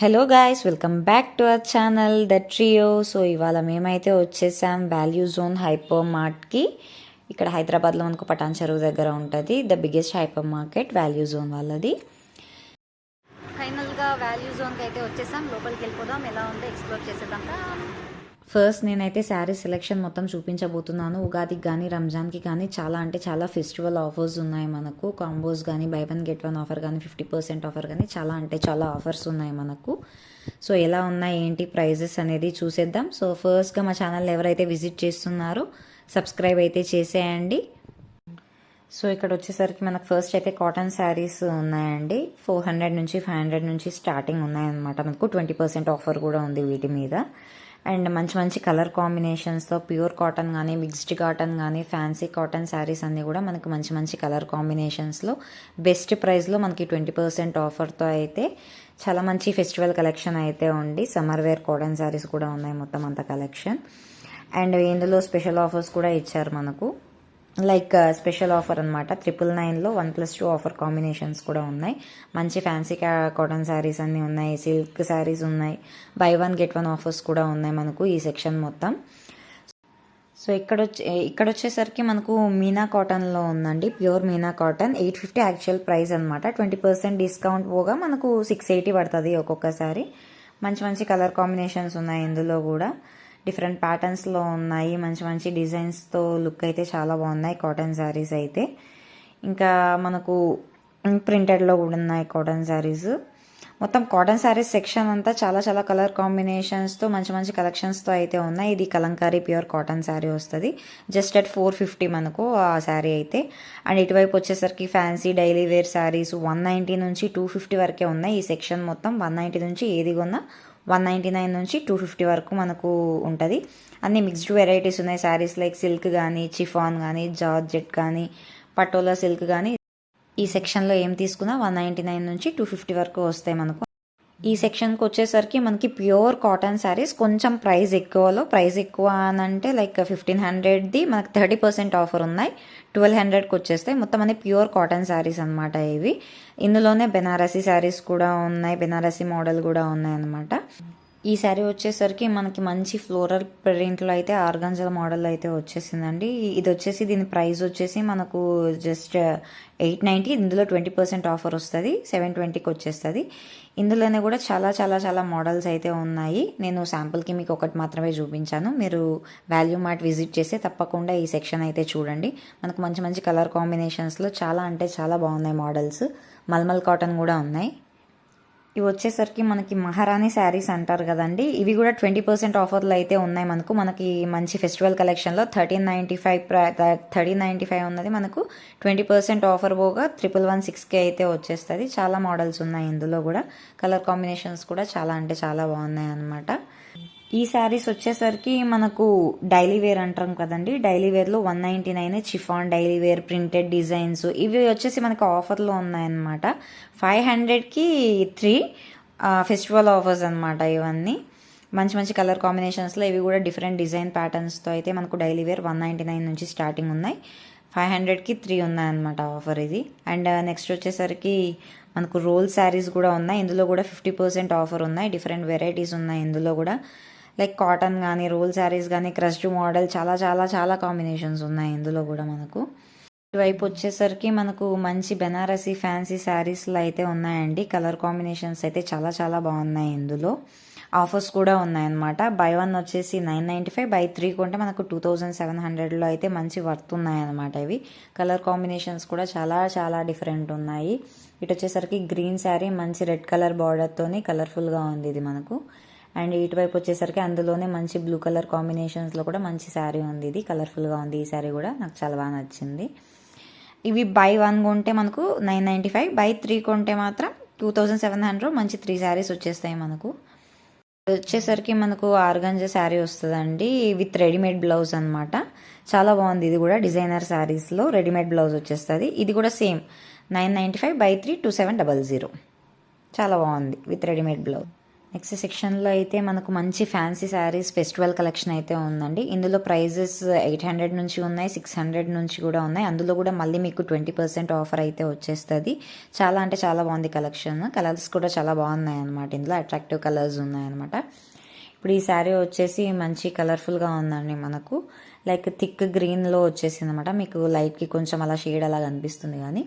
Hello guys welcome back to our channel the trio so ఇవాళ మేమైతే వచ్చేసాం value zone hyper మార్ట్కి ఇక్కడ హైదరాబాద్లో మనకు పటాన్ చెరువు దగ్గర ఉంటుంది. The biggest hyper market value zone వాళ్ళది. ఫైనల్గా వాల్యూ జోన్కి అయితే వచ్చేసాం. లోపలికి వెళ్ళిపోదాం. ఎలా ఉందో ఎక్స్ప్లోర్ చేసేద్దాం. ఫస్ట్ నేనైతే శారీ సెలెక్షన్ మొత్తం చూపించబోతున్నాను. ఉగాదికి కానీ రంజాన్కి కానీ చాలా అంటే చాలా ఫెస్టివల్ ఆఫర్స్ ఉన్నాయి మనకు. కాంబోస్ కానీ buy one get one offer కానీ ఫిఫ్టీ పర్సెంట్ ఆఫర్ కానీ చాలా అంటే చాలా ఆఫర్స్ ఉన్నాయి మనకు. సో ఎలా ఉన్నాయి ఏంటి ప్రైజెస్ అనేది చూసేద్దాం. సో ఫస్ట్గా మా ఛానల్ ఎవరైతే విజిట్ చేస్తున్నారో సబ్స్క్రైబ్ అయితే చేసేయండి. సో ఇక్కడ వచ్చేసరికి మనకు ఫస్ట్ అయితే కాటన్ శారీస్ ఉన్నాయండి. ఫోర్ హండ్రెడ్ నుంచి ఫైవ్ హండ్రెడ్ నుంచి స్టార్టింగ్ ఉన్నాయన్నమాట. మనకు ట్వంటీ పర్సెంట్ ఆఫర్ కూడా ఉంది వీటి మీద. అండ్ మంచి మంచి కలర్ కాంబినేషన్స్తో ప్యూర్ కాటన్ కానీ మిక్స్డ్ కాటన్ కానీ ఫ్యాన్సీ కాటన్ శారీస్ అన్నీ కూడా మనకు మంచి మంచి కలర్ కాంబినేషన్స్లో బెస్ట్ ప్రైస్లో మనకి ట్వంటీ పర్సెంట్ ఆఫర్తో అయితే చాలా మంచి ఫెస్టివల్ కలెక్షన్ అయితే ఉంది. సమ్మర్ వేర్ కాటన్ శారీస్ కూడా ఉన్నాయి మొత్తం అంత కలెక్షన్. అండ్ ఇందులో స్పెషల్ ఆఫర్స్ కూడా ఇచ్చారు మనకు. లైక్ స్పెషల్ ఆఫర్ అనమాట ట్రిపుల్ నైన్లో one plus two offer combinations కూడా ఉన్నాయి. మంచి ఫ్యాన్సీ కాటన్ శారీస్ అన్నీ ఉన్నాయి. సిల్క్ శారీస్ ఉన్నాయి. Buy one get one offers కూడా ఉన్నాయి మనకు ఈ సెక్షన్ మొత్తం. సో ఇక్కడ వచ్చే ఇక్కడ వచ్చేసరికి మనకు మీనా కాటన్లో ఉందండి. Pure Meena cotton. Eight fifty actual price అనమాట ట్వంటీ పర్సెంట్ డిస్కౌంట్ పోగా మనకు సిక్స్ ఎయిటీ పడుతుంది ఒక్కొక్కసారి మంచి మంచి కలర్ కాంబినేషన్స్ ఉన్నాయి ఇందులో కూడా. డిఫరెంట్ ప్యాటర్న్స్లో ఉన్నాయి. మంచి మంచి డిజైన్స్తో లుక్ అయితే చాలా బాగున్నాయి. కాటన్ శారీస్ అయితే. ఇంకా మనకు ప్రింటెడ్లో కూడా ఉన్నాయి కాటన్ శారీస్ మొత్తం కాటన్ శారీస్ సెక్షన్ అంతా చాలా చాలా కలర్ కాంబినేషన్స్తో మంచి మంచి కలెక్షన్స్తో అయితే ఉన్నాయి. ఇది కలంకారీ ప్యూర్ కాటన్ శారీ వస్తుంది. జస్ట్ అట్ ఫోర్ ఫిఫ్టీ మనకు ఆ శారీ అయితే. అండ్ ఇటువైపు వచ్చేసరికి fancy daily wear saris one ninety నుంచి టూ ఫిఫ్టీ వరకే ఉన్నాయి. ఈ సెక్షన్ మొత్తం వన్ నైంటీ నుంచి ఏది కొన్నా వన్ నైంటీ నైన్ నుంచి టూ ఫిఫ్టీ వరకు మనకు ఉంటుంది. అన్ని మిక్స్డ్ వెరైటీస్ ఉన్నాయి. శారీస్ లైక్ సిల్క్ కానీ చిఫాన్ కానీ జార్జెట్ కానీ పటోలా సిల్క్ కానీ ఈ సెక్షన్లో ఏం తీసుకున్నా వన్ నైంటీ నైన్ నుంచి టూ ఫిఫ్టీ వరకు వస్తాయి మనకు. ఈ సెక్షన్కి వచ్చేసరికి మనకి ప్యూర్ కాటన్ శారీస్ కొంచెం ప్రైస్ ఎక్కువలో ప్రైస్ ఎక్కువ అని అంటే లైక్ ఫిఫ్టీన్ హండ్రెడ్ది మనకు థర్టీ పర్సెంట్ ఆఫర్ ఉన్నాయి. ట్వెల్వ్ హండ్రెడ్కి వచ్చేస్తాయి మొత్తం అన్ని ప్యూర్ కాటన్ శారీస్ అనమాట ఇవి. ఇందులోనే బెనారసీ శారీస్ కూడా ఉన్నాయి బెనారసీ మోడల్ కూడా ఉన్నాయి అనమాట ఈ శారీ వచ్చేసరికి మనకి మంచి ఫ్లోరల్ ప్రింట్లో అయితే ఆర్గంజల మోడల్ అయితే వచ్చేసిందండి. ఇది వచ్చేసి దీని ప్రైస్ వచ్చేసి మనకు జస్ట్ ఎయిట్ నైంటీ ఇందులో ట్వంటీ పర్సెంట్ ఆఫర్ వస్తుంది. సెవెన్ ట్వంటీకి వచ్చేస్తుంది. ఇందులోనే కూడా చాలా చాలా చాలా మోడల్స్ అయితే ఉన్నాయి. నేను శాంపుల్కి మీకు ఒకటి మాత్రమే చూపించాను. మీరు వాల్యూ మార్ట్ విజిట్ చేస్తే తప్పకుండా ఈ సెక్షన్ అయితే చూడండి. మనకు మంచి మంచి కలర్ కాంబినేషన్స్లో చాలా అంటే చాలా బాగున్నాయి మోడల్స్ మల్మల్ కాటన్ కూడా ఉన్నాయి. ఇవి వచ్చేసరికి మనకి మహారాణి శారీస్ అంటారు కదండి. ఇవి కూడా ట్వంటీ పర్సెంట్ ఆఫర్లు అయితే ఉన్నాయి మనకు. మనకి మంచి ఫెస్టివల్ కలెక్షన్లో thirteen ninety five thirteen ninety five ఉన్నది మనకు. ట్వంటీ పర్సెంట్ ఆఫర్ పోగా ట్రిపుల్ వన్ సిక్స్కి అయితే వచ్చేస్తుంది. చాలా మోడల్స్ ఉన్నాయి ఇందులో కూడా. కలర్ కాంబినేషన్స్ కూడా చాలా అంటే చాలా బాగున్నాయి అనమాట ఈ శారీస్ వచ్చేసరికి మనకు డైలీ వేర్ అంటాం కదండి. Daily వేర్లో one ninety nine chiffon daily wear printed designs ఇవి వచ్చేసి మనకు ఆఫర్లో ఉన్నాయన్నమాట. ఫైవ్ హండ్రెడ్కి త్రీ ఫెస్టివల్ ఆఫర్స్ అనమాట ఇవన్నీ. మంచి మంచి కలర్ కాంబినేషన్స్లో ఇవి కూడా డిఫరెంట్ డిజైన్ ప్యాటర్న్స్తో అయితే మనకు daily wear one ninety nine నుంచి స్టార్టింగ్ ఉన్నాయి. ఫైవ్ హండ్రెడ్కి త్రీ ఉన్నాయన్నమాట ఆఫర్ ఇది. అండ్ నెక్స్ట్ uh, వచ్చేసరికి మనకు రోల్ శారీస్ కూడా ఉన్నాయి. ఇందులో కూడా ఫిఫ్టీ పర్సెంట్ ఆఫర్ ఉన్నాయి. డిఫరెంట్ వెరైటీస్ ఉన్నాయి ఇందులో కూడా. లైక్ కాటన్ కానీ రోల్ శారీస్ కానీ క్రష్డ్ మోడల్ చాలా చాలా చాలా కాంబినేషన్స్ ఉన్నాయి ఇందులో కూడా మనకు. ఇటువైపు వచ్చేసరికి మనకు మంచి బెనారసీ ఫ్యాన్సీ శారీస్లో అయితే ఉన్నాయండి. కలర్ కాంబినేషన్స్ అయితే చాలా చాలా బాగున్నాయి ఇందులో. ఆఫర్స్ కూడా ఉన్నాయన్నమాట. బై వన్ వచ్చేసి nine ninety five buy three కొంటే మనకు టూ థౌజండ్ సెవెన్ హండ్రెడ్లో అయితే మంచి వర్త్ ఉన్నాయన్నమాట ఇవి. కలర్ కాంబినేషన్స్ కూడా చాలా చాలా డిఫరెంట్ ఉన్నాయి. ఇటు వచ్చేసరికి గ్రీన్ శారీ మంచి రెడ్ కలర్ బార్డర్తోని కలర్ఫుల్గా ఉంది ఇది మనకు. అండ్ ఇటువైపు వచ్చేసరికి అందులోనే మంచి బ్లూ కలర్ కాంబినేషన్స్లో కూడా మంచి శారీ ఉంది ఇది. కలర్ఫుల్గా ఉంది ఈ శారీ కూడా. నాకు చాలా బాగా నచ్చింది. ఇవి బై వన్ కొంటే మనకు nine ninety five buy three కొంటే మాత్రం టూ థౌజండ్ సెవెన్ హండ్రెడ్ మంచి త్రీ శారీస్ వచ్చేస్తాయి మనకు. వచ్చేసరికి మనకు ఆర్గంజ శారీ వస్తుందండి విత్ రెడీమేడ్ బ్లౌజ్ అనమాట చాలా బాగుంది ఇది కూడా డిజైనర్ శారీస్లో రెడీమేడ్ బ్లౌజ్ వచ్చేస్తుంది. ఇది కూడా same nine ninety five buy three two seven double zero చాలా బాగుంది విత్ రెడీమేడ్ బ్లౌజ్ నెక్స్ట్ సెక్షన్లో అయితే మనకు మంచి ఫ్యాన్సీ శారీస్ ఫెస్టివల్ కలెక్షన్ అయితే ఉందండి. ఇందులో ప్రైజెస్ ఎయిట్ హండ్రెడ్ నుంచి ఉన్నాయి సిక్స్ హండ్రెడ్ నుంచి కూడా ఉన్నాయి. అందులో కూడా మళ్ళీ మీకు ట్వంటీ పర్సెంట్ ఆఫర్ అయితే వచ్చేస్తుంది. చాలా అంటే చాలా బాగుంది కలెక్షన్. కలర్స్ కూడా చాలా బాగున్నాయి అనమాట ఇందులో అట్రాక్టివ్ కలర్స్ ఉన్నాయన్నమాట. ఇప్పుడు ఈ శారీ వచ్చేసి మంచి కలర్ఫుల్గా ఉందండి మనకు. లైక్ థిక్ గ్రీన్లో వచ్చేసింది అనమాట మీకు లైట్కి కొంచెం అలా షేడ్ అలా కనిపిస్తుంది కానీ.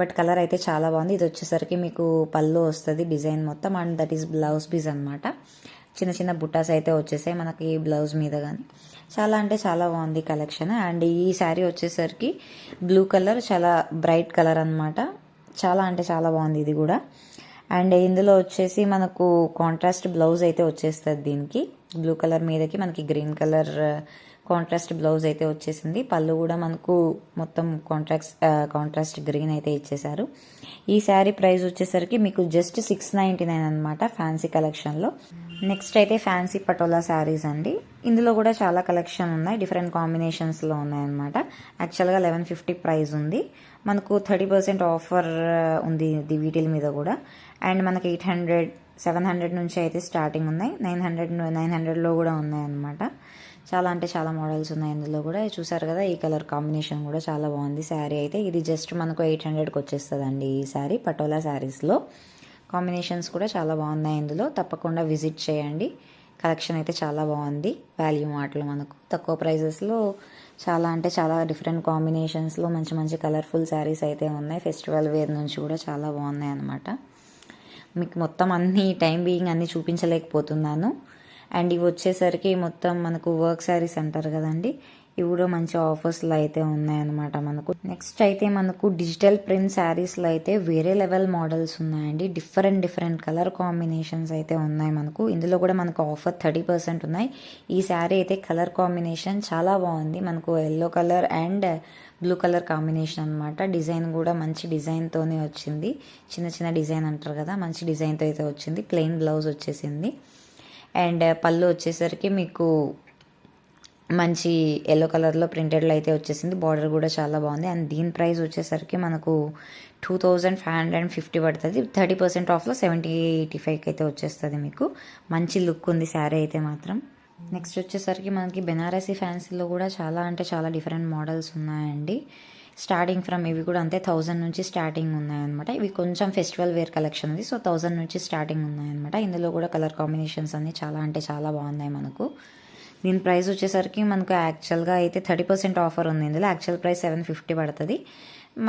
బట్ కలర్ అయితే చాలా బాగుంది. ఇది వచ్చేసరికి మీకు పళ్ళు వస్తుంది డిజైన్ మొత్తం and that is blouse piece అనమాట చిన్న చిన్న బుట్టాస్ అయితే వచ్చేసాయి మనకి బ్లౌజ్ మీద కానీ చాలా అంటే చాలా బాగుంది కలెక్షన్. అండ్ ఈ శారీ వచ్చేసరికి బ్లూ కలర్ చాలా బ్రైట్ కలర్ అనమాట చాలా అంటే చాలా బాగుంది ఇది కూడా. అండ్ ఇందులో వచ్చేసి మనకు కాంట్రాస్ట్ బ్లౌజ్ అయితే వచ్చేస్తుంది దీనికి. బ్లూ కలర్ మీదకి మనకి గ్రీన్ కలర్ కాంట్రాస్ట్ బ్లౌజ్ అయితే వచ్చేసింది. పళ్ళు కూడా మనకు మొత్తం కాంట్రాక్ట్ కాంట్రాస్ట్ గ్రీన్ అయితే ఇచ్చేశారు. ఈ శారీ ప్రైస్ వచ్చేసరికి మీకు జస్ట్ సిక్స్ నైంటీ నైన్ అనమాట ఫ్యాన్సీ కలెక్షన్లో నెక్స్ట్ అయితే ఫ్యాన్సీ పటోలా శారీస్ అండి. ఇందులో కూడా చాలా కలెక్షన్ ఉన్నాయి. డిఫరెంట్ కాంబినేషన్స్లో ఉన్నాయన్నమాట. యాక్చువల్గా లెవెన్ ఫిఫ్టీ ప్రైస్ ఉంది. మనకు థర్టీ పర్సెంట్ ఆఫర్ ఉంది ఇది వీటిల మీద కూడా. అండ్ మనకి ఎయిట్ హండ్రెడ్ సెవెన్ హండ్రెడ్ నుంచి అయితే స్టార్టింగ్ ఉన్నాయి. నైన్ హండ్రెడ్ నైన్ హండ్రెడ్లో కూడా ఉన్నాయన్నమాట. చాలా అంటే చాలా మోడల్స్ ఉన్నాయి ఇందులో కూడా. చూసారు కదా ఈ కలర్ కాంబినేషన్ కూడా చాలా బాగుంది. శారీ అయితే ఇది జస్ట్ మనకు ఎయిట్ హండ్రెడ్కి వచ్చేస్తుందండి ఈ శారీ పటోలా శారీస్లో. కాంబినేషన్స్ కూడా చాలా బాగున్నాయి ఇందులో. తప్పకుండా విజిట్ చేయండి. కలెక్షన్ అయితే చాలా బాగుంది. వాల్యూ మాటలు మనకు. తక్కువ ప్రైజెస్లో చాలా అంటే చాలా డిఫరెంట్ కాంబినేషన్స్లో మంచి మంచి కలర్ఫుల్ శారీస్ అయితే ఉన్నాయి. ఫెస్టివల్ వేర్ నుంచి కూడా చాలా బాగున్నాయి అన్నమాట మీకు మొత్తం అన్ని టైం బీయింగ్ అన్ని చూపించలేకపోతున్నాను. అండ్ ఇవి వచ్చేసరికి మొత్తం మనకు వర్క్ శారీస్ అంటారు కదండి ఇవి కూడా మంచి ఆఫర్స్లో అయితే ఉన్నాయన్నమాట మనకు. నెక్స్ట్ అయితే మనకు డిజిటల్ ప్రింట్ శారీస్లో అయితే వేరే లెవెల్ మోడల్స్ ఉన్నాయండి. డిఫరెంట్ డిఫరెంట్ కలర్ కాంబినేషన్స్ అయితే ఉన్నాయి మనకు. ఇందులో కూడా మనకు ఆఫర్ థర్టీ పర్సెంట్ ఉన్నాయి. ఈ శారీ అయితే కలర్ కాంబినేషన్ చాలా బాగుంది. మనకు yellow colour and blue colour combination అనమాట డిజైన్ కూడా మంచి డిజైన్తోనే వచ్చింది. చిన్న చిన్న డిజైన్ అంటారు కదా మంచి డిజైన్తో అయితే వచ్చింది. ప్లెయిన్ బ్లౌజ్ వచ్చేసింది. అండ్ పళ్ళు వచ్చేసరికి మీకు మంచి ఎల్లో కలర్లో ప్రింటెడ్లో అయితే వచ్చేసింది. బార్డర్ కూడా చాలా బాగుంది. అండ్ దీని ప్రైస్ వచ్చేసరికి మనకు two thousand five hundred and fifty పడుతుంది థర్టీ పర్సెంట్ ఆఫ్లో సెవెంటీ ఎయిటీ ఫైవ్కి అయితే వచ్చేస్తుంది మీకు. మంచి లుక్ ఉంది శారీ అయితే మాత్రం. నెక్స్ట్ వచ్చేసరికి మనకి బెనారసీ ఫ్యాన్సీలో కూడా చాలా అంటే చాలా డిఫరెంట్ మోడల్స్ ఉన్నాయండి. స్టార్టింగ్ ఫ్రమ్ ఇవి కూడా అంతే థౌజండ్ నుంచి స్టార్టింగ్ ఉన్నాయన్నమాట. ఇవి కొంచెం ఫెస్టివల్ వేర్ కలెక్షన్ ఉంది. సో థౌజండ్ నుంచి స్టార్టింగ్ ఉన్నాయన్నమాట. ఇందులో కూడా కలర్ కాంబినేషన్స్ అన్నీ చాలా అంటే చాలా బాగున్నాయి మనకు. దీని ప్రైస్ వచ్చేసరికి మనకు యాక్చువల్గా అయితే థర్టీ పర్సెంట్ ఆఫర్ ఉంది ఇందులో. యాక్చువల్ ప్రైస్ సెవెన్ ఫిఫ్టీ పడుతుంది.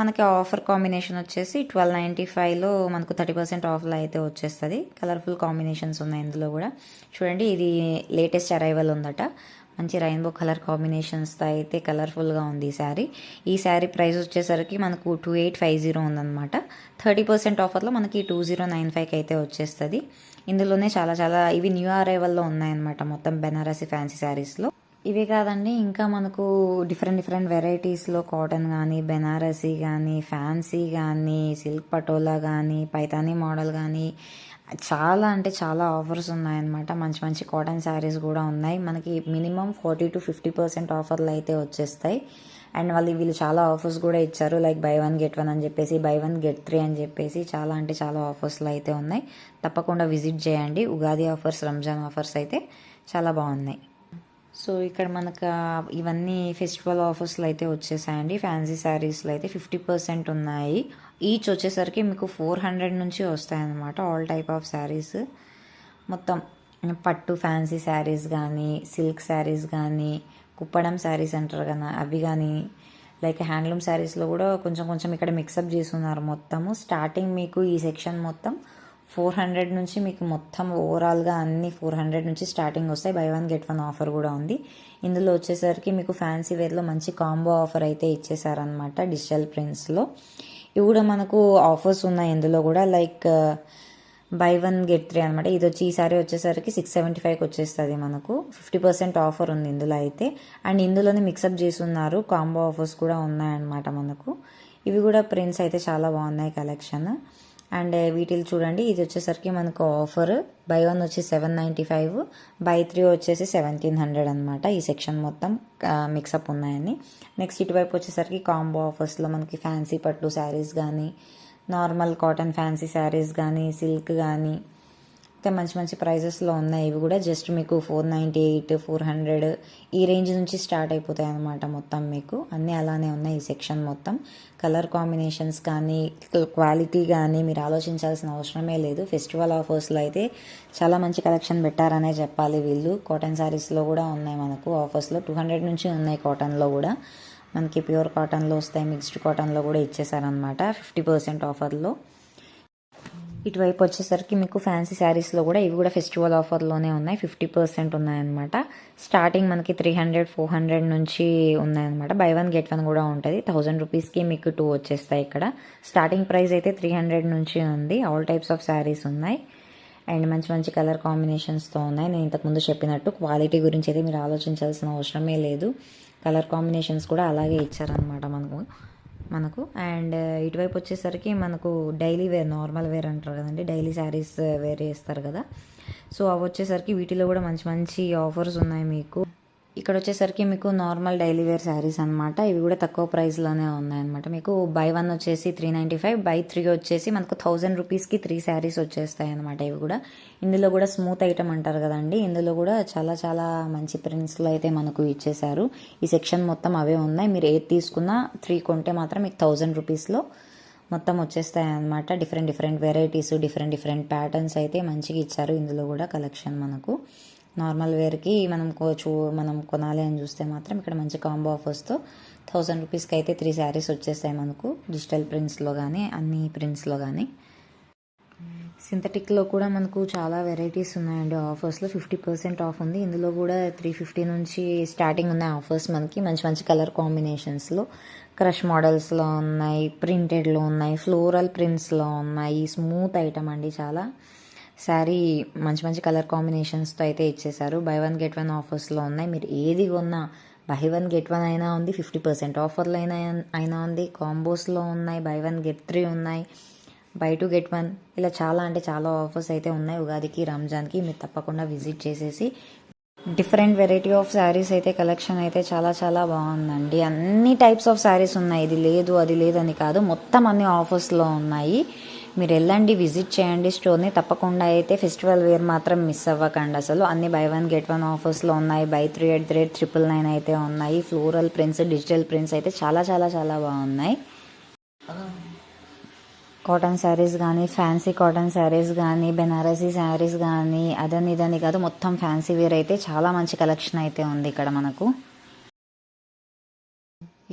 మనకి ఆఫర్ కాంబినేషన్ వచ్చేసి ట్వెల్వ్ నైంటీ ఫైవ్లో మనకు థర్టీ పర్సెంట్ ఆఫర్లో అయితే వచ్చేస్తుంది. కలర్ఫుల్ కాంబినేషన్స్ ఉన్నాయి ఇందులో కూడా. చూడండి ఇది లేటెస్ట్ అరైవల్ ఉందట. మంచి రెయిన్బో కలర్ కాంబినేషన్స్తో అయితే కలర్ఫుల్గా ఉంది ఈ శారీ ఈ శారీ ప్రైస్ వచ్చేసరికి మనకు టూ ఎయిట్ ఫైవ్ జీరో ఉందన్నమాట. థర్టీ పర్సెంట్ ఆఫర్లో మనకి టూ జీరో నైన్ ఫైవ్కి అయితే వచ్చేస్తుంది. ఇందులోనే చాలా చాలా ఇవి న్యూ అరైవల్లో ఉన్నాయన్నమాట మొత్తం బెనారసి ఫ్యాన్సీ శారీస్లో ఇవే కాదండి ఇంకా మనకు డిఫరెంట్ డిఫరెంట్ వెరైటీస్లో కాటన్ కానీ బెనారసీ కానీ ఫ్యాన్సీ కానీ సిల్క్ పటోలా కానీ పైతానీ మోడల్ కానీ చాలా అంటే చాలా ఆఫర్స్ ఉన్నాయన్నమాట. మంచి మంచి కాటన్ శారీస్ కూడా ఉన్నాయి. మనకి minimum forty to fifty percent ఆఫర్లు అయితే వచ్చేస్తాయి. అండ్ వాళ్ళు వీళ్ళు చాలా ఆఫర్స్ కూడా ఇచ్చారు. Like buy one get one అని చెప్పేసి బై వన్ గెట్ త్రీ అని చెప్పేసి చాలా అంటే చాలా ఆఫర్స్లో అయితే ఉన్నాయి. తప్పకుండా విజిట్ చేయండి. ఉగాది ఆఫర్స్ రంజాన్ ఆఫర్స్ అయితే చాలా బాగున్నాయి. సో ఇక్కడ మనకు ఇవన్నీ ఫెస్టివల్ ఆఫర్స్లో అయితే వచ్చేసాయండి. ఫ్యాన్సీ శారీస్లో అయితే ఫిఫ్టీ పర్సెంట్ ఉన్నాయి. ఈచ్ వచ్చేసరికి మీకు ఫోర్ హండ్రెడ్ నుంచి వస్తాయన్నమాట ఆల్ టైప్ ఆఫ్ శారీస్ మొత్తం పట్టు ఫ్యాన్సీ శారీస్ కానీ సిల్క్ శారీస్ కానీ కుప్పడం శారీస్ అంటారు కదా అవి కానీ లైక్ హ్యాండ్లూమ్ శారీస్లో కూడా కొంచెం కొంచెం ఇక్కడ మిక్సప్ చేస్తున్నారు మొత్తము. స్టార్టింగ్ మీకు ఈ సెక్షన్ మొత్తం ఫోర్ హండ్రెడ్ నుంచి మీకు మొత్తం ఓవరాల్గా అన్ని ఫోర్ హండ్రెడ్ నుంచి స్టార్టింగ్ వస్తాయి. Buy one get one offer కూడా ఉంది. ఇందులో వచ్చేసరికి మీకు ఫ్యాన్సీ వేర్లో మంచి కాంబో ఆఫర్ అయితే ఇచ్చేసారనమాట డిజిటల్ ప్రింట్స్లో ఇవి కూడా మనకు ఆఫర్స్ ఉన్నాయి ఇందులో కూడా like buy one get three అనమాట ఇది వచ్చి ఈసారి వచ్చేసరికి సిక్స్ సెవెంటీ ఫైవ్కి వచ్చేస్తుంది మనకు. ఫిఫ్టీ పర్సెంట్ ఆఫర్ ఉంది ఇందులో అయితే. అండ్ ఇందులోనే మిక్సప్ చేసి ఉన్నారు కాంబో ఆఫర్స్ కూడా ఉన్నాయన్నమాట మనకు. ఇవి కూడా ప్రింట్స్ అయితే చాలా బాగున్నాయి కలెక్షన్. అండ్ వీటిని చూడండి ఇది వచ్చేసరికి మనకు ఆఫర్. బై వన్ వచ్చి seven ninety five buy three వచ్చేసి సెవెంటీన్ హండ్రెడ్ అనమాట ఈ సెక్షన్ మొత్తం మిక్సప్ ఉన్నాయని. నెక్స్ట్ ఇటువైపు వచ్చేసరికి కాంబో ఆఫర్స్లో మనకి ఫ్యాన్సీ పట్టు శారీస్ కానీ నార్మల్ కాటన్ ఫ్యాన్సీ శారీస్ కానీ సిల్క్ కానీ ఇంకా మంచి మంచి ప్రైజెస్లో ఉన్నాయి. ఇవి కూడా జస్ట్ మీకు four ninety eight four hundred ఈ రేంజ్ నుంచి స్టార్ట్ అయిపోతాయి అనమాట మొత్తం మీకు. అన్నీ అలానే ఉన్నాయి ఈ సెక్షన్ మొత్తం. కలర్ కాంబినేషన్స్ కానీ క్వాలిటీ కానీ మీరు ఆలోచించాల్సిన అవసరమే లేదు. ఫెస్టివల్ ఆఫర్స్లో అయితే చాలా మంచి కలెక్షన్ పెట్టారనే చెప్పాలి వీళ్ళు. కాటన్ శారీస్లో కూడా ఉన్నాయి మనకు. ఆఫర్స్లో టూ హండ్రెడ్ నుంచి ఉన్నాయి కాటన్లో కూడా. మనకి ప్యూర్ కాటన్లో వస్తాయి మిక్స్డ్ కాటన్లో కూడా ఇచ్చేసారనమాట ఫిఫ్టీ పర్సెంట్ ఆఫర్లో. ఇటువైపు వచ్చేసరికి మీకు ఫ్యాన్సీ శారీస్లో కూడా ఇవి కూడా ఫెస్టివల్ ఆఫర్లోనే ఉన్నాయి. ఫిఫ్టీ పర్సెంట్ ఉన్నాయన్నమాట. స్టార్టింగ్ మనకి త్రీ హండ్రెడ్ ఫోర్ హండ్రెడ్ నుంచి ఉన్నాయన్నమాట. బై వన్ గెట్ వన్ కూడా ఉంటుంది. థౌజండ్ రూపీస్కి మీకు టూ వచ్చేస్తాయి ఇక్కడ. స్టార్టింగ్ ప్రైస్ అయితే త్రీ హండ్రెడ్ నుంచి ఉంది. ఆల్ టైప్స్ ఆఫ్ శారీస్ ఉన్నాయి. అండ్ మంచి మంచి కలర్ కాంబినేషన్స్తో ఉన్నాయి. నేను ఇంతకుముందు చెప్పినట్టు క్వాలిటీ గురించి అయితే మీరు ఆలోచించాల్సిన అవసరమే లేదు. కలర్ కాంబినేషన్స్ కూడా అలాగే ఇచ్చారనమాట మనకు మనకు. అండ్ uh, ఇటువైపు వచ్చేసరికి మనకు డైలీ వేర్ నార్మల్ వేర్ అంటారు కదండి. డైలీ శారీస్ uh, వేర్ చేస్తారు కదా. సో అవి వచ్చేసరికి వీటిలో కూడా మంచి మంచి ఆఫర్స్ ఉన్నాయి మీకు. ఇక్కడ వచ్చేసరికి మీకు నార్మల్ డైలీ వేర్ శారీస్ అనమాట ఇవి కూడా తక్కువ ప్రైస్లోనే ఉన్నాయన్నమాట. మీకు బై వన్ వచ్చేసి three ninety five buy three వచ్చేసి మనకు థౌజండ్ రూపీస్కి త్రీ శారీస్ వచ్చేస్తాయి అనమాట ఇవి కూడా. ఇందులో కూడా స్మూత్ ఐటమ్ అంటారు కదండి. ఇందులో కూడా చాలా చాలా మంచి ప్రింట్స్లో అయితే మనకు ఇచ్చేశారు. ఈ సెక్షన్ మొత్తం అవే ఉన్నాయి. మీరు ఏది తీసుకున్నా త్రీ కొంటే మాత్రం మీకు థౌజండ్ రూపీస్లో మొత్తం వచ్చేస్తాయి అనమాట different different varieties different different patterns అయితే మంచిగా ఇచ్చారు ఇందులో కూడా కలెక్షన్ మనకు. నార్మల్ వేర్కి మనం కో- చూ మనం కొనాలి అని చూస్తే మాత్రం ఇక్కడ మంచి కాంబో ఆఫర్స్తో థౌజండ్ రూపీస్కి అయితే త్రీ శారీస్ వచ్చేస్తాయి మనకు. డిజిటల్ ప్రింట్స్లో కానీ అన్ని ప్రింట్స్లో కానీ సింథటిక్లో కూడా మనకు చాలా వెరైటీస్ ఉన్నాయండి ఆఫర్స్లో. ఫిఫ్టీ పర్సెంట్ ఆఫ్ ఉంది. ఇందులో కూడా త్రీ ఫిఫ్టీ నుంచి స్టార్టింగ్ ఉన్నాయి ఆఫర్స్ మనకి. మంచి మంచి కలర్ కాంబినేషన్స్లో. క్రష్ మోడల్స్లో ఉన్నాయి ప్రింటెడ్లో ఉన్నాయి ఫ్లోరల్ ప్రింట్స్లో ఉన్నాయి. స్మూత్ ఐటమ్ అండి చాలా. శారీ మంచి మంచి కలర్ కాంబినేషన్స్తో అయితే ఇచ్చేశారు. బై వన్ గెట్ వన్ ఆఫర్స్లో ఉన్నాయి. మీరు ఏది కొన్నా బై వన్ గెట్ వన్ అయినా ఉంది ఫిఫ్టీ పర్సెంట్ ఆఫర్లో అయినా అయినా ఉంది. కాంబోస్లో ఉన్నాయి బై వన్ గెట్ త్రీ ఉన్నాయి బై టూ గెట్ వన్. ఇలా చాలా అంటే చాలా ఆఫర్స్ అయితే ఉన్నాయి ఉగాదికి రంజాన్కి. మీరు తప్పకుండా విజిట్ చేసేసి డిఫరెంట్ వెరైటీ ఆఫ్ శారీస్ అయితే కలెక్షన్ అయితే చాలా చాలా బాగుందండి. అన్ని టైప్స్ ఆఫ్ శారీస్ ఉన్నాయి. ఇది లేదు అది లేదని కాదు. మొత్తం అన్ని ఆఫర్స్లో ఉన్నాయి. మీరు వెళ్ళండి విజిట్ చేయండి. స్టోర్ని తప్పకుండా అయితే ఫెస్టివల్ వేర్ మాత్రం మిస్ అవ్వకండి అసలు. అన్ని బై వన్ గెట్ వన్ ఆఫర్స్లో ఉన్నాయి. Buy three eight three eight triple nine అయితే ఉన్నాయి. ఫ్లోరల్ ప్రింట్స్ డిజిటల్ ప్రింట్స్ అయితే చాలా చాలా చాలా బాగున్నాయి. కాటన్ శారీస్ కానీ ఫ్యాన్సీ కాటన్ శారీస్ కానీ బెనారసీ శారీస్ కానీ అదని ఇదని కాదు మొత్తం ఫ్యాన్సీ వేర్ అయితే చాలా మంచి కలెక్షన్ అయితే ఉంది ఇక్కడ మనకు.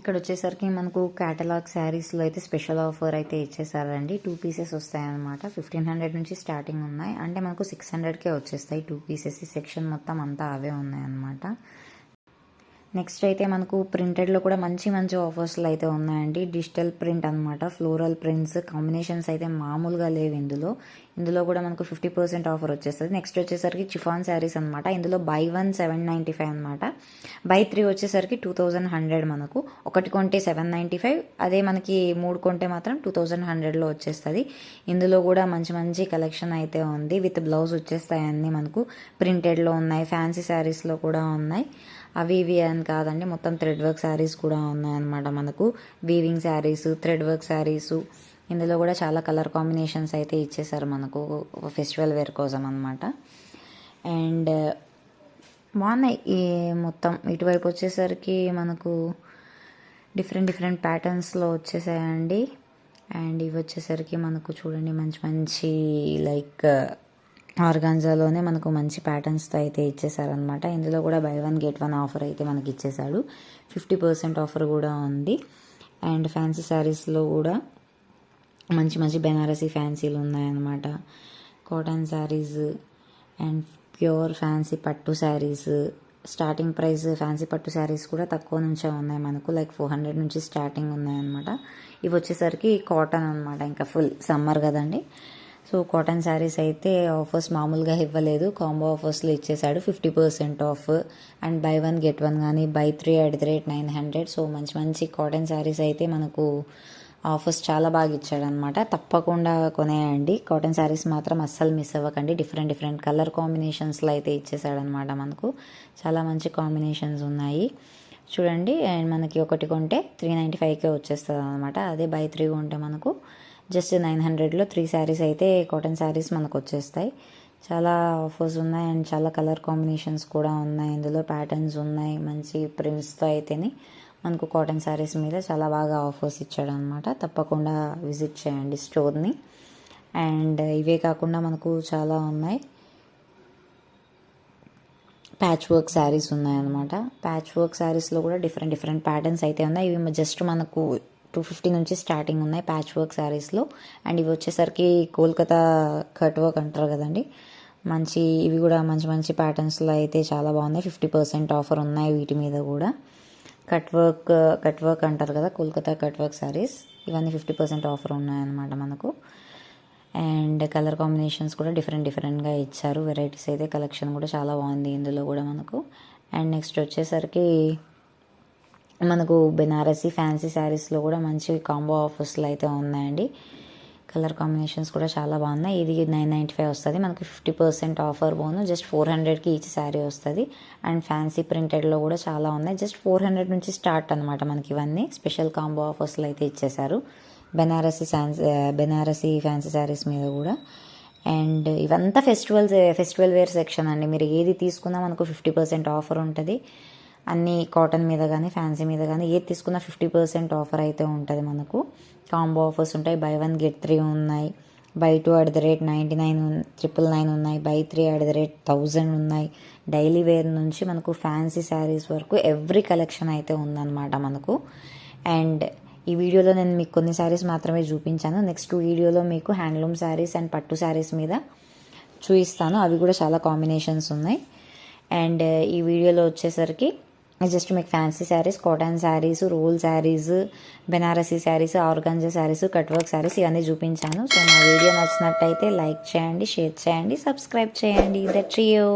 ఇక్కడ వచ్చేసరికి మనకు క్యాటలాగ్ శారీస్లో అయితే స్పెషల్ ఆఫర్ అయితే ఇచ్చేసారండి. టూ పీసెస్ వస్తాయన్నమాట. ఫిఫ్టీన్ హండ్రెడ్ నుంచి స్టార్టింగ్ ఉన్నాయి. అంటే మనకు సిక్స్ హండ్రెడ్కే వచ్చేస్తాయి. టూ పీసెస్ ఈ సెక్షన్ మొత్తం అంతా అవే ఉన్నాయన్నమాట. నెక్స్ట్ అయితే మనకు ప్రింటెడ్లో కూడా మంచి మంచి ఆఫర్స్లు అయితే ఉన్నాయండి. డిజిటల్ ప్రింట్ అనమాట ఫ్లోరల్ ప్రింట్స్ కాంబినేషన్స్ అయితే మామూలుగా లేవు ఇందులో. ఇందులో కూడా మనకు ఫిఫ్టీ పర్సెంట్ ఆఫర్ వచ్చేస్తుంది. నెక్స్ట్ వచ్చేసరికి చిఫాన్ శారీస్ అనమాట ఇందులో buy one seven ninety five అనమాట బై త్రీ వచ్చేసరికి టూ థౌజండ్ హండ్రెడ్ మనకు. ఒకటి కొంటే సెవెన్ నైంటీ ఫైవ్ అదే మనకి మూడు కొంటే మాత్రం టూ థౌజండ్ హండ్రెడ్లో వచ్చేస్తుంది. ఇందులో కూడా మంచి మంచి కలెక్షన్ అయితే ఉంది. విత్ బ్లౌజ్ వచ్చేస్తాయి అన్నీ మనకు ప్రింటెడ్లో ఉన్నాయి ఫ్యాన్సీ శారీస్లో కూడా ఉన్నాయి. అవి ఇవి అని కాదండి. మొత్తం థ్రెడ్ వర్క్ శారీస్ కూడా ఉన్నాయన్నమాట మనకు. Weaving saris thread work saris. ఇందులో కూడా చాలా కలర్ కాంబినేషన్స్ అయితే ఇచ్చేసారు మనకు. ఫెస్టివల్ వేర్ కోసం అనమాట అండ్ బాగున్నాయి. ఈ మొత్తం ఇటువైపు వచ్చేసరికి మనకు డిఫరెంట్ డిఫరెంట్ ప్యాటర్న్స్లో వచ్చేసాయండి. అండ్ ఇవి వచ్చేసరికి మనకు చూడండి మంచి మంచి లైక్ ఆర్గాన్జాలోనే మనకు మంచి ప్యాటర్న్స్తో అయితే ఇచ్చేసారనమాట ఇందులో కూడా buy one get one offer అయితే మనకి ఇచ్చేసాడు ఫిఫ్టీ పర్సెంట్ ఆఫర్ కూడా ఉంది. అండ్ ఫ్యాన్సీ శారీస్లో కూడా మంచి మంచి బెనారసీ ఫ్యాన్సీలు ఉన్నాయన్నమాట. Cotton saris and pure fancy పట్టు శారీస్ స్టార్టింగ్ ప్రైస్ ఫ్యాన్సీ పట్టు శారీస్ కూడా తక్కువ నుంచే ఉన్నాయి మనకు. లైక్ ఫోర్ హండ్రెడ్ నుంచి స్టార్టింగ్ ఉన్నాయన్నమాట. ఇవి వచ్చేసరికి కాటన్ అనమాట ఇంకా ఫుల్ సమ్మర్ కదండి. సో కాటన్ శారీస్ అయితే ఆఫర్స్ మామూలుగా ఇవ్వలేదు. కాంబో ఆఫర్స్లో ఇచ్చేసాడు fifty percent off. And buy one get one కానీ buy three at the rate nine hundred. So మంచి మంచి కాటన్ శారీస్ అయితే మనకు ఆఫర్స్ చాలా బాగా ఇచ్చాడనమాట తప్పకుండా కొనేయండి. కాటన్ శారీస్ మాత్రం అస్సలు మిస్ అవ్వకండి. డిఫరెంట్ డిఫరెంట్ కలర్ కాంబినేషన్స్లో అయితే ఇచ్చేసాడనమాట మనకు. చాలా మంచి కాంబినేషన్స్ ఉన్నాయి. చూడండి. అండ్ మనకి ఒకటి కొంటే త్రీ నైంటీ ఫైవ్కే వచ్చేస్తుంది అనమాట అదే బై త్రీ కొంటే మనకు జస్ట్ నైన్ హండ్రెడ్లో త్రీ శారీస్ అయితే కాటన్ శారీస్ మనకు వచ్చేస్తాయి చాలా ఆఫర్స్ ఉన్నాయి అండ్ చాలా కలర్ కాంబినేషన్స్ కూడా ఉన్నాయి. ఇందులో ప్యాటర్న్స్ ఉన్నాయి. మంచి ప్రింట్స్తో అయితేనే మనకు కాటన్ శారీస్ మీద చాలా బాగా ఆఫర్స్ ఇచ్చాడు అనమాట తప్పకుండా విజిట్ చేయండి స్టోర్ని. అండ్ ఇవే కాకుండా మనకు చాలా ఉన్నాయి. ప్యాచ్ వర్క్ శారీస్ ఉన్నాయన్నమాట. ప్యాచ్ వర్క్ శారీస్లో కూడా డిఫరెంట్ డిఫరెంట్ ప్యాటర్న్స్ అయితే ఉన్నాయి. ఇవి జస్ట్ మనకు టూ ఫిఫ్టీ నుంచి స్టార్టింగ్ ఉన్నాయి ప్యాచ్ వర్క్ శారీస్లో అండ్ ఇవి వచ్చేసరికి కోల్కతా కట్ వర్క్ అంటారు కదండి. మంచి ఇవి కూడా మంచి మంచి ప్యాటర్న్స్లో అయితే చాలా బాగున్నాయి. ఫిఫ్టీ పర్సెంట్ ఆఫర్ ఉన్నాయి వీటి మీద కూడా. కట్ వర్క్ కట్ వర్క్ అంటారు కదా కోల్కతా కట్ వర్క్ శారీస్. ఇవన్నీ ఫిఫ్టీ పర్సెంట్ ఆఫర్ ఉన్నాయన్నమాట మనకు. అండ్ కలర్ కాంబినేషన్స్ కూడా డిఫరెంట్ డిఫరెంట్గా ఇచ్చారు. వెరైటీస్ అయితే కలెక్షన్ కూడా చాలా బాగుంది ఇందులో కూడా మనకు. అండ్ నెక్స్ట్ వచ్చేసరికి మనకు బెనారసీ ఫ్యాన్సీ శారీస్లో కూడా మంచి కాంబో ఆఫర్స్లో అయితే ఉన్నాయండి. కలర్ కాంబినేషన్స్ కూడా చాలా బాగున్నాయి. ఇది నైన్ నైంటీ ఫైవ్ వస్తుంది. మనకి ఫిఫ్టీ పర్సెంట్ ఆఫర్ పోను. జస్ట్ ఫోర్ హండ్రెడ్కి ఈచ్ శారీ వస్తుంది. అండ్ ఫ్యాన్సీ ప్రింటెడ్లో కూడా చాలా ఉన్నాయి. జస్ట్ ఫోర్ హండ్రెడ్ నుంచి స్టార్ట్ అనమాట మనకి ఇవన్నీ. స్పెషల్ కాంబో ఆఫర్స్లో అయితే ఇచ్చేసారు బెనారసీ ఫ్యాన్సీ బెనారసీ ఫ్యాన్సీ శారీస్ మీద కూడా. అండ్ ఇవంతా ఫెస్టివల్స్ ఫెస్టివల్ వేర్ సెక్షన్ అండి. మీరు ఏది తీసుకున్నా మనకు ఫిఫ్టీ పర్సెంట్ ఆఫర్ ఉంటుంది. అన్ని కాటన్ మీద కానీ ఫ్యాన్సీ మీద కానీ ఏది తీసుకున్నా ఫిఫ్టీ పర్సెంట్ ఆఫర్ అయితే ఉంటుంది మనకు. కాంబో ఆఫర్స్ ఉంటాయి. బై వన్ గెట్ త్రీ ఉన్నాయి. Buy two at the rate ninety nine triple nine ఉన్నాయి. Buy three at the rate thousand ఉన్నాయి. డైలీ వేర్ నుంచి మనకు ఫ్యాన్సీ శారీస్ వరకు ఎవ్రీ కలెక్షన్ అయితే ఉందన్నమాట మనకు. అండ్ ఈ వీడియోలో నేను మీకు కొన్ని శారీస్ మాత్రమే చూపించాను. నెక్స్ట్ వీడియోలో మీకు హ్యాండ్లూమ్ శారీస్ అండ్ పట్టు శారీస్ మీద చూపిస్తాను. అవి కూడా చాలా కాంబినేషన్స్ ఉన్నాయి. అండ్ ఈ వీడియోలో వచ్చేసరికి జస్ట్ మీకు fancy saris cotton saris roll saris Banarasi saris organza saris cut work saris ఇవన్నీ చూపించాను. సో నా వీడియో నచ్చినట్టయితే లైక్ చేయండి షేర్ చేయండి సబ్స్క్రైబ్ చేయండి. That you